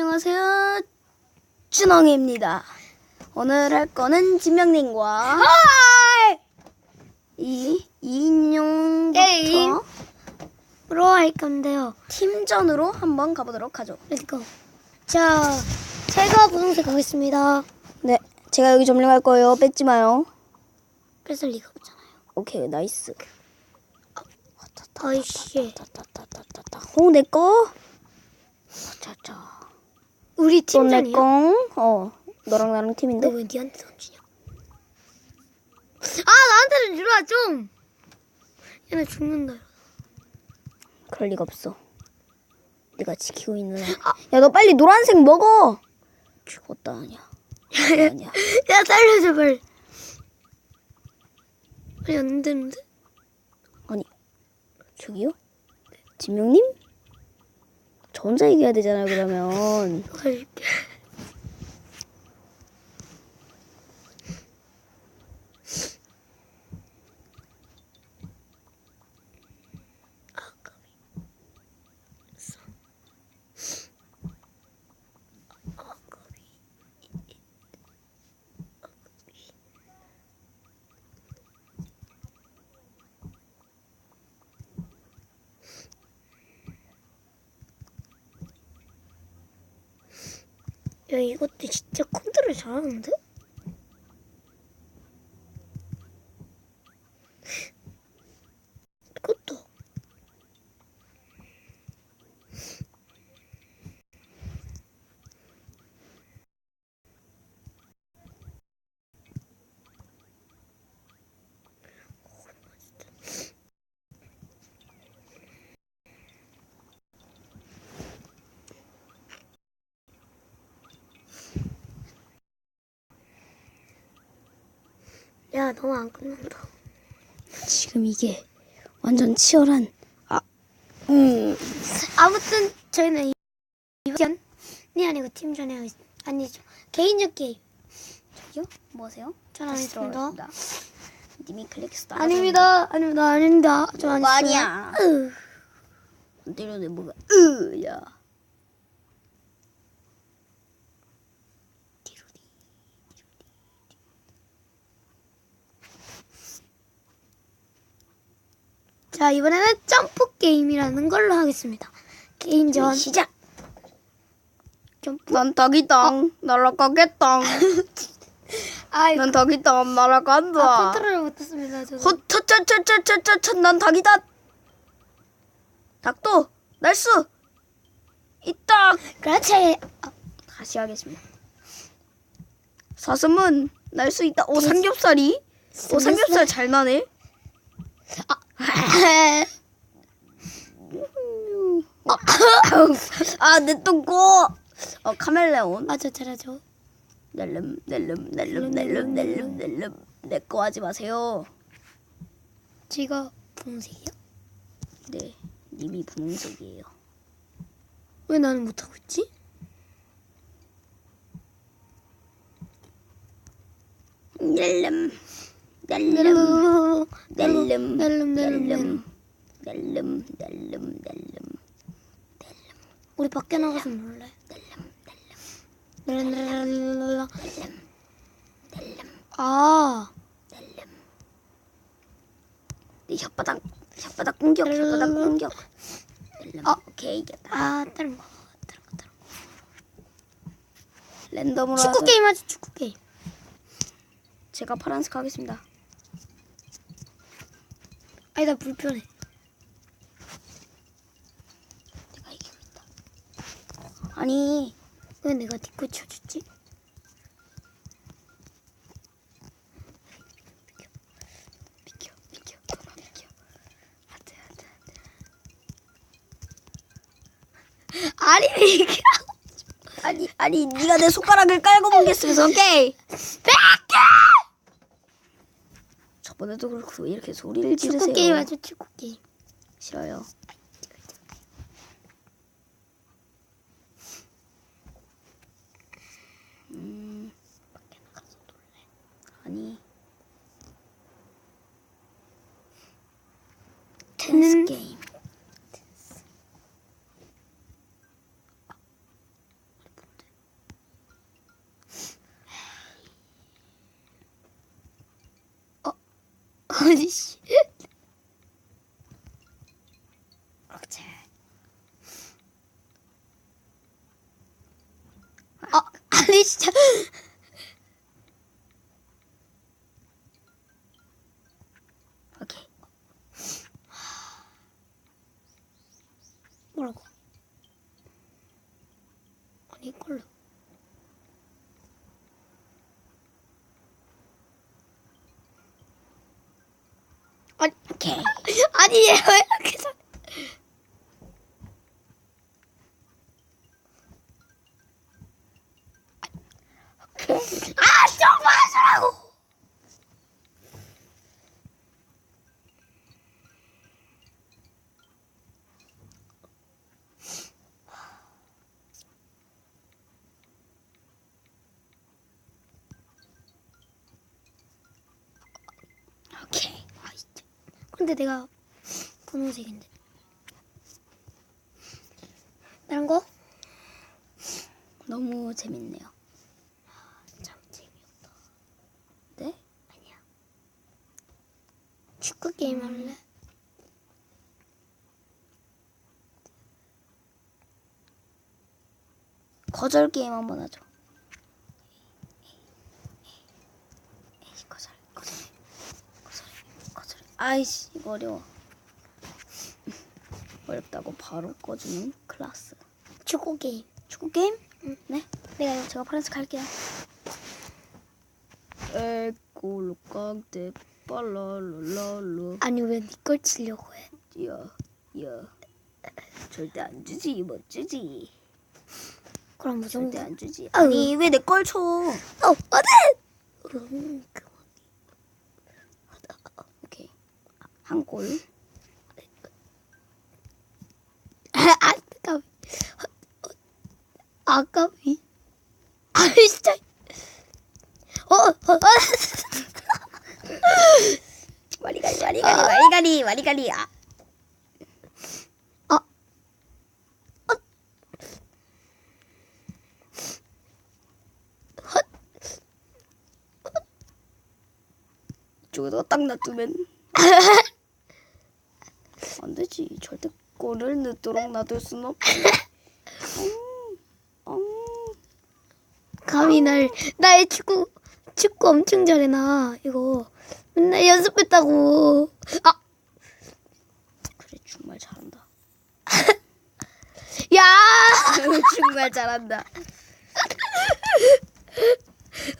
안녕하세요. 준홍입니다. 오늘 할 거는 진명님과 이 이인용부터 게임. 으로 할 건데요. 팀전으로 한번 가보도록 하죠. 렛츠고. 자, 제가 분홍색 하겠습니다. 네, 제가 여기 점령할 거예요. 뺏지 마요. 뺏을 리가 없잖아요. 오케이, 나이스. 아이씨. 따따따따따따. 오, 내 거. 자자. 우리 팀전이야? 거. 어, 너랑 나랑 팀인데. 너 왜 니한테 던지냐? 아, 나한테 좀 주라, 좀! 얘네 죽는다. 그럴 리가 없어. 내가 지키고 있는. 야, 너 빨리 노란색 먹어. 죽었다 아니야. 아니야. 야, 살려줘, 빨리. 빨리 안 되는데? 아니, 저기요? 진명님? 저 혼자 얘기해야 되잖아요, 그러면. 야, 이것도 진짜 컨트롤 잘하는데? 이것도. 야, 너무 안 끝난다. 지금 이게 완전 치열한. 아, 음. 아무튼 저희는 이- 이번 이 아니고 팀전에 아니죠 개인적 게임 저기요? 뭐세요? 전안 했습니다. 님이 클릭스 다 아닙니다 아닙니다 아닙니다 뭐가 했어요 아니야. 으. 때려내 뭐가 으야. 자 이번에는 점프 게임이라는 걸로 하겠습니다 개인전 시작. 점프 난 닭이당 날아가겠당. 아이 난 닭이당 날아간다. 아, 컨트롤을 못했습니다 저도 허차차차차차차차 난 닭이다. 닭도 날수 있다. 그렇지 아, 다시 하겠습니다. 사슴은 날 수 있다. 오 삼겹살이. 오 삼겹살 잘 나네. 아 아, 내 똥꼬. 어, 카멜레온. 맞아 잘하죠. 낼름, 낼름, 낼름, 낼름, 낼름, 낼름. 내거 하지 마세요. 제가 분홍색이요? 네, 님이 분홍색이에요. 왜 나는 못하고 있지? 낼름, 낼름, 낼름, 낼름, 낼름, 낼름, 낼름, 낼름. 우리 밖에 나가서 놀래. 랄랄랄랄랄라. 아, 네 혓바닥 혓바닥 공격 혓바닥 공격 어. 오케이 이겼다 아, 다른 거, 다른 거, 다른 거. 랜덤으로 축구. 게임 하지, 축구 게임. 제가 파란색 하겠습니다 아니 나 불편해. 내가 이기고 있다 아니 왜 내가 쳐줬지? 안돼 안돼 안돼 아니 이게 아니 아니 네가 내 손가락을 깔고 보겠으면서 오케이? 저번에도 그렇고 왜 이렇게 소리를 지르세요? 축구 게임 하죠, 축구 게임. 싫어요 this game. Oh, holy shit. 아니 오케이. 아니 얘왜 이렇게 잘? 아좀 마시라고. 오케이. 아 진짜. 근데 내가 분홍색인데. 다른 거? 너무 재밌네요. 참 재미없다. 네? 아니야. 축구 게임 할래? 거절 게임 한번 하죠. 에이, 거절, 거절, 거절, 거절. 아이씨, 이거 어려워. 어렵다고 바로 꺼주는 클라스. 축구 게임. 축구 게임? 응. 네. 내가 제가 파란색 할게요. 에꼴로 깡대 빨라랄랄라 아니 왜네걸 치려고 해? 야, 야. 절대 안 주지, 못 주지. 그럼 무슨 절대 안 주지. 아니 왜 내 걸 쳐? 어 어디? 음, 그 오케이. 한 골. 아까비. 아까비. 아이 진짜. 어, 어, 어. 와리가리 와리가리 와리가리 와리가리 아. 아. 이쪽에다가 딱 놔두면 안 되지. 절대 골을 넣도록 놔둘 순 없지. 음, 음. 감히 날 나의 축구 축구 엄청 잘해 나 이거 맨날 연습했다고. 아, 그래 정말 잘한다. 야. 정말 잘한다.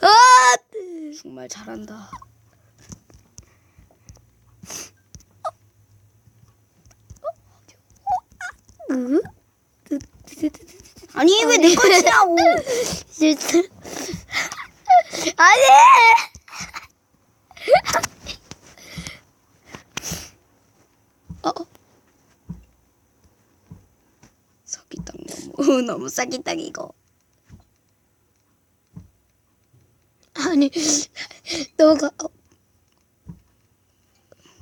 아. 정말 잘한다. 으? 아니 왜내걸 치냐고. 실수. 아니. 어, 사기당 너무 너무 사기당 이거. 아니 너가 어,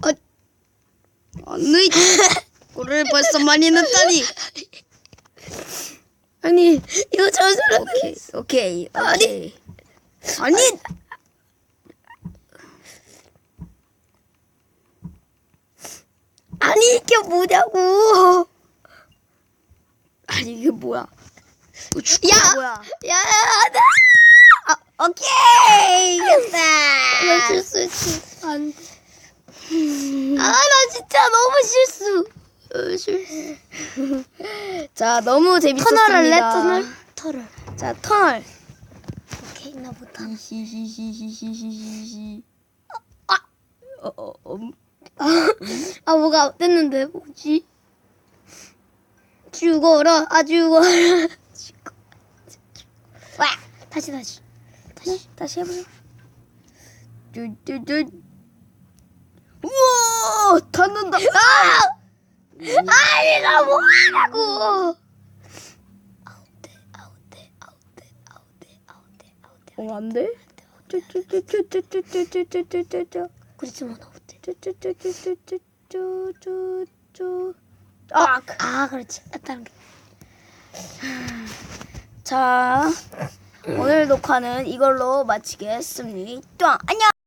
어, 아니 골을 벌써 많이 넣다니. 아니 이거 저절로 오케이 오케이 오케이. 아니 아니 이게 뭐냐고. 아니 이게 뭐야? 이거 축구 야! 뭐야? 야, 나 오케이 이겼다. 이거 실수했지. 안 돼. 아, 나 진짜 너무 실수. 자, 너무 재밌었습니다. 터널을 내 터널. 터널. 자 터널. 오케이 나부터. 아, 어, 어, 어. 아, 뭐가 어땠는데 뭐지? 죽어라, 아 죽어라. 죽어. 와, 다시 다시. 다시 네? 다시 해보자. 쭈쭈쭈. 우와, 닿는다. 아! 아니, 나 뭐하냐고! 어 안돼? 쭈쭈쭈쭈쭈쭈쭈쭈쭈쭈쭈. 그렇지만 아웃돼. 쭈쭈쭈쭈쭈쭈쭈쭈. 아, 아, 그렇지. 다른 게. 자 오늘 녹화는 이걸로 마치겠습니다. 안녕.